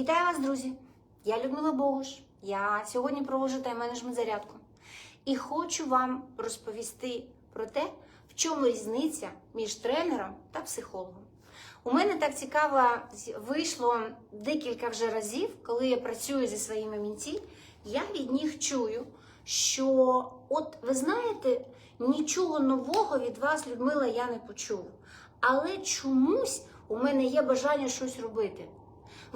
Вітаю вас, друзі! Я Людмила Богуш. Я сьогодні проводжу тайм-менеджмент зарядку. І хочу вам розповісти про те, в чому різниця між тренером та психологом. У мене так цікаво вийшло декілька вже разів, коли я працюю зі своїми мінці, я від них чую, що от ви знаєте, нічого нового від вас, Людмила, я не почув. Але чомусь у мене є бажання щось робити.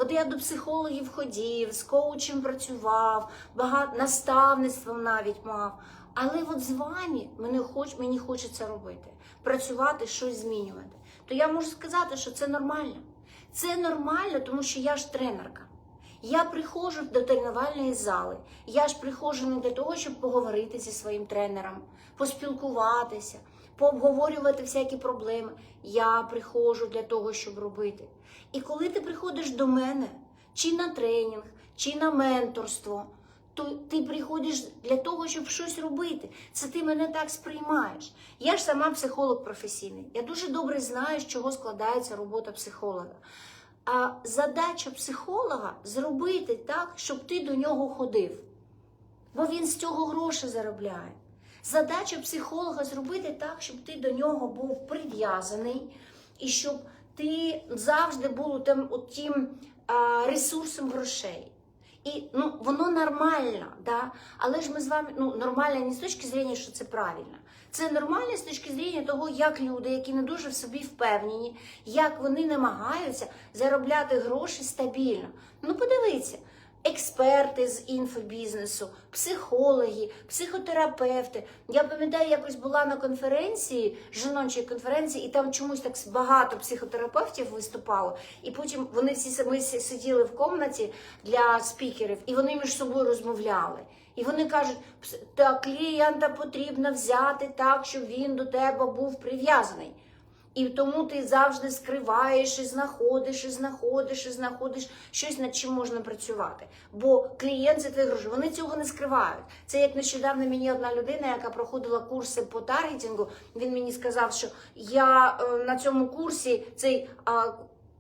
От я до психологів ходів, з коучем працював, багато наставництвом навіть мав. Але от з вами мені, хоч, мені хочеться робити, працювати, щось змінювати. То я можу сказати, що це нормально. Це нормально, тому що я ж тренерка. Я приходжу до тренувальної зали. Я ж приходжу не для того, щоб поговорити зі своїм тренером, поспілкуватися, пообговорювати всякі проблеми. Я приходжу для того, щоб робити. І коли ти приходиш до мене, чи на тренінг, чи на менторство, то ти приходиш для того, щоб щось робити. Це ти мене так сприймаєш. Я ж сама психолог професійний. Я дуже добре знаю, з чого складається робота психолога. А задача психолога зробити так, щоб ти до нього ходив. Бо він з цього гроші заробляє. Задача психолога зробити так, щоб ти до нього був прив'язаний, і щоб ти завжди був тим, тим ресурсом грошей. І ну, воно нормально, да? але ж ми з вами ну, нормально не з точки зрення, що це правильно. Це нормально з точки зрення того, як люди, які не дуже в собі впевнені, як вони намагаються заробляти гроші стабільно. Ну, подивіться, експерти з інфобізнесу, психологи, психотерапевти. Я пам'ятаю, якось була на конференції, жіночій конференції, і там чомусь так багато психотерапевтів виступало. І потім вони всі ми сиділи в кімнаті для спікерів, і вони між собою розмовляли. І вони кажуть, «Пс- так, клієнта потрібно взяти так, щоб він до тебе був прив'язаний. І тому ти завжди скриваєш і знаходиш, і знаходиш, і знаходиш щось, над чим можна працювати. Бо клієнт це твої гроші. Вони цього не скривають. Це як нещодавно мені одна людина, яка проходила курси по таргетингу. Він мені сказав, що я е, на цьому курсі цей.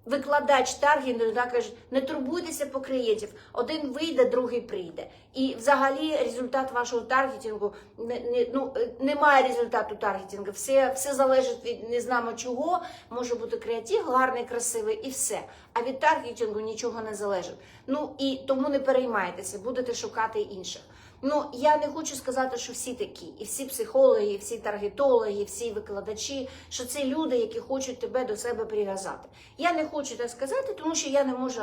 Викладач таргетингу да, каже, не турбуйтеся по клієнтів. Один вийде, другий прийде. І взагалі результат вашого таргетингу не, не, ну, е, немає результату таргетингу. Все, все залежить від не знамо чого. Може бути креатив, гарний, красивий і все. А від таргетингу нічого не залежить. Ну і тому не переймайтеся, будете шукати інших. Ну, я не хочу сказати, що всі такі, і всі психологи, і всі таргетологи, і всі викладачі, що це люди, які хочуть тебе до себе прив'язати. Я не хочу так сказати, тому що я не можу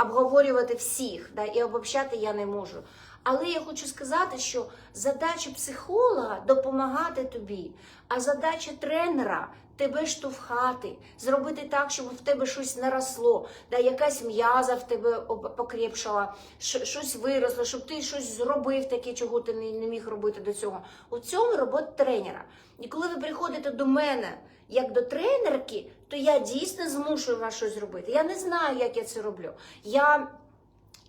обговорювати всіх, да, і обобщати я не можу. Але я хочу сказати, що задача психолога допомагати тобі, а задача тренера тебе штовхати, зробити так, щоб в тебе щось наросло, да, якась м'яза в тебе покрепшала, щось виросло, щоб ти щось зробив таке, чого ти не, не міг робити до цього. У цьому робота тренера. І коли ви приходите до мене як до тренерки, то я дійсно змушую вас щось зробити. Я не знаю, як я це роблю. Я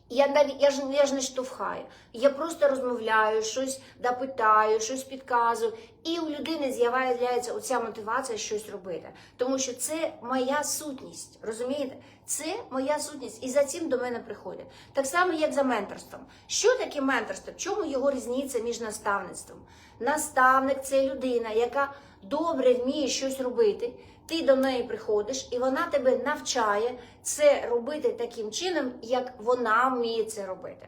я навіть я ж я ж не штовхаю. Я просто розмовляю, щось да, питаю, щось підказую. І у людини з'являється оця мотивація щось робити. Тому що це моя сутність. Розумієте? Це моя сутність. І за цим до мене приходять. Так само, як за менторством. Що таке менторство? В чому його різниця між наставництвом? Наставник це людина, яка добре вміє щось робити. Ти до неї приходиш, і вона тебе навчає це робити таким чином, як вона вміє це робити.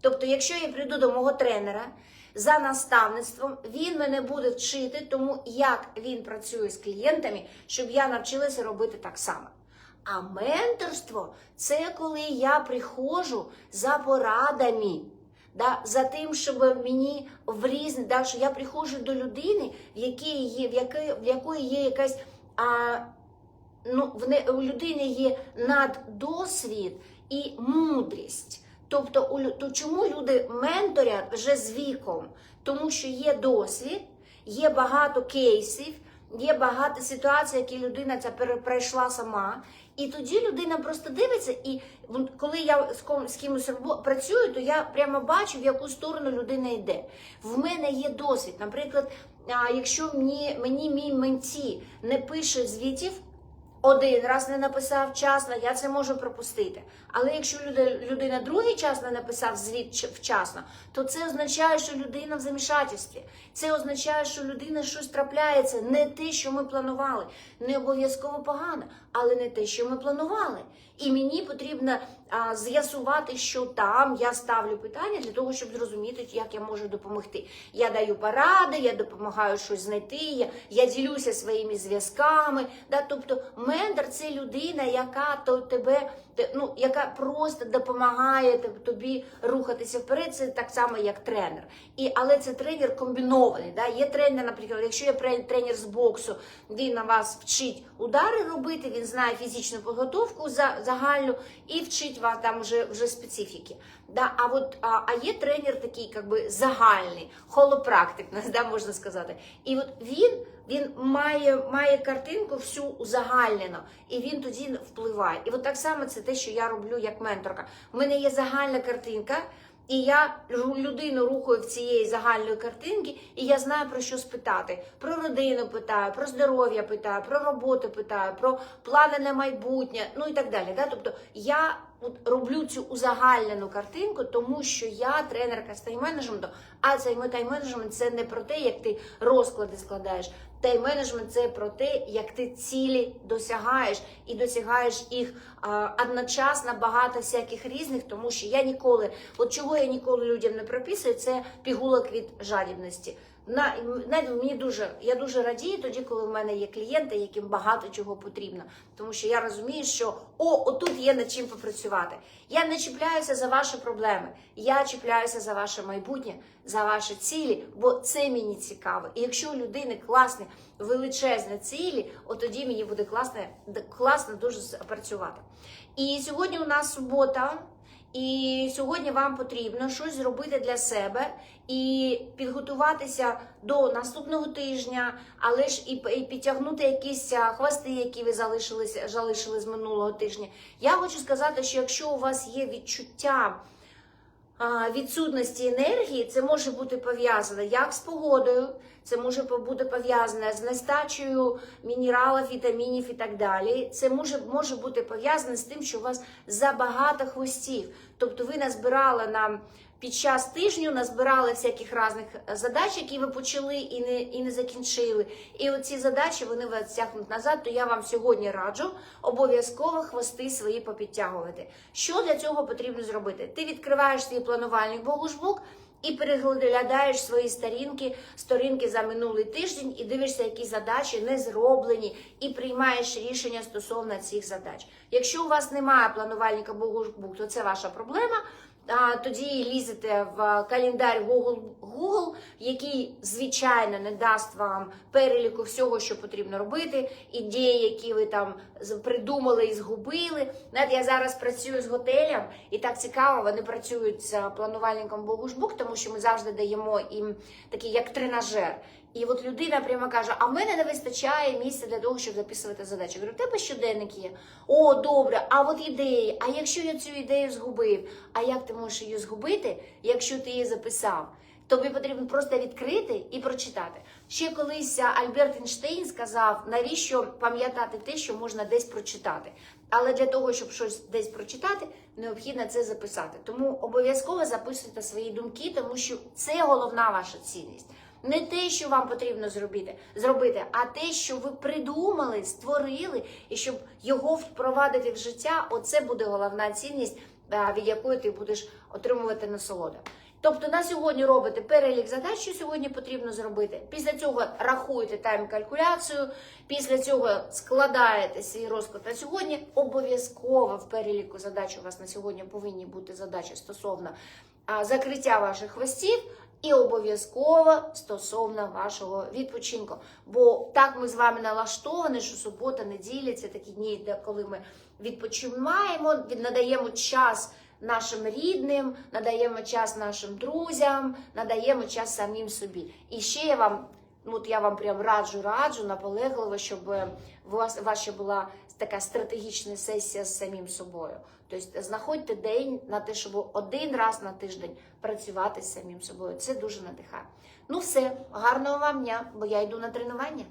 Тобто, якщо я прийду до мого тренера за наставництвом, він мене буде вчити тому, як він працює з клієнтами, щоб я навчилася робити так само. А менторство це коли я приходжу за порадами. Да, за тим, щоб мені в різні, да, що я приходжу до людини, в якій є, в якої, в якої є якась а, ну, в не, у людини є наддосвід і мудрість. Тобто, у, то чому люди менторять вже з віком? Тому що є досвід, є багато кейсів, є багато ситуацій, які людина ця пройшла сама. І тоді людина просто дивиться, і коли я з з кимось працюю, то я прямо бачу, в яку сторону людина йде. В мене є досвід. Наприклад, а, якщо мені, мені мій менті не пише звітів, один раз не написав вчасно, я це можу пропустити. Але якщо людина другий час не написав звіт вчасно, то це означає, що людина в замішательстві. Це означає, що людина щось трапляється, не те, що ми планували. Не обов'язково погано, але не те, що ми планували. І мені потрібно з'ясувати, що там я ставлю питання для того, щоб зрозуміти, як я можу допомогти. Я даю поради, я допомагаю щось знайти, я, я ділюся своїми зв'язками. Да? Тобто ментор це людина, яка то тебе те- ну, яка просто допомагає тобі рухатися вперед. Це так само, як тренер. І, але це тренер комбінований. Да? Є тренер, наприклад, якщо є тренер з боксу, він на вас вчить удари робити, він знає фізичну підготовку за, загальну і вчить вас там вже, вже специфіки. Да? А, от, а, а є тренер такий, как би, загальний, холопрактик, да, можна сказати. І от він, він має, має картинку всю узагальнено, і він тоді впливає. І от так само це те, що я роблю як менторка. У мене є загальна картинка. І я людину рухаю в цієї загальної картинки, і я знаю про що спитати. Про родину питаю, про здоров'я питаю, про роботу питаю, про плани на майбутнє, ну і так далі. Да? Тобто я роблю цю узагальнену картинку, тому що я тренерка з тайм-менеджменту, а цей тайм-менеджмент це не про те, як ти розклади складаєш. Тайм-менеджмент це про те, як ти цілі досягаєш і досягаєш їх одночасно багато всяких різних, тому що я ніколи, от чого я ніколи людям не прописую, це пігулок від жадібності. На, знаєте, мені дуже, я дуже радію тоді, коли в мене є клієнти, яким багато чого потрібно. Тому що я розумію, що о, отут є над чим попрацювати. Я не чіпляюся за ваші проблеми, я чіпляюся за ваше майбутнє, за ваші цілі, бо це мені цікаво. І якщо у людини класні, величезні цілі, от тоді мені буде класно, класно дуже працювати. І сьогодні у нас субота. І сьогодні вам потрібно щось зробити для себе і підготуватися до наступного тижня, але ж і, підтягнути якісь хвости, які ви залишилися залишили з минулого тижня. Я хочу сказати, що якщо у вас є відчуття відсутності енергії, це може бути пов'язане як з погодою, це може бути пов'язане з нестачею мінералів, вітамінів і так далі. Це може, може бути пов'язане з тим, що у вас забагато хвостів. Тобто ви назбирали нам під час тижню, назбирали всяких різних задач, які ви почали і не, і не закінчили. І оці задачі вони вас тягнуть назад, то я вам сьогодні раджу обов'язково хвости свої попідтягувати. Що для цього потрібно зробити? Ти відкриваєш свій планувальник Богушбук, і переглядаєш свої сторінки, сторінки за минулий тиждень і дивишся, які задачі не зроблені, і приймаєш рішення стосовно цих задач. Якщо у вас немає планувальника Богушбук, то це ваша проблема. Тоді лізете в календар Google, Google, який, звичайно, не дасть вам переліку всього, що потрібно робити, ідеї, які ви там придумали і згубили. Навіть я зараз працюю з готелем, і так цікаво, вони працюють з планувальником Богушбук, тому що ми завжди даємо їм такий як тренажер. І от людина прямо каже: а в мене не вистачає місця для того, щоб записувати задачі. Говорю, в тебе щоденник є. О, добре, а от ідеї. А якщо я цю ідею згубив, а як ти можеш її згубити, якщо ти її записав? Тобі потрібно просто відкрити і прочитати. Ще колись Альберт Ейнштейн сказав, навіщо пам'ятати те, що можна десь прочитати. Але для того, щоб щось десь прочитати, необхідно це записати. Тому обов'язково записуйте свої думки, тому що це головна ваша цінність. Не те, що вам потрібно зробити, зробити, а те, що ви придумали, створили, і щоб його впровадити в життя, оце буде головна цінність, від якої ти будеш отримувати насолоду. Тобто на сьогодні робите перелік задач, що сьогодні потрібно зробити. Після цього рахуєте тайм-калькуляцію, після цього складаєте свій розклад на сьогодні. Обов'язково в переліку задач у вас на сьогодні повинні бути задачі стосовно закриття ваших хвостів. І обов'язково стосовно вашого відпочинку. Бо так ми з вами налаштовані, що субота, неділя це такі дні, де коли ми відпочиваємо, від- надаємо час нашим рідним, надаємо час нашим друзям, надаємо час самим собі. І ще я вам, ну от я вам прям раджу, раджу наполегливо, щоб е, у вас ваша була така стратегічна сесія з самим собою. Тобто знаходьте день на те, щоб один раз на тиждень працювати з самим собою. Це дуже надихає. Ну все, гарного вам дня, бо я йду на тренування.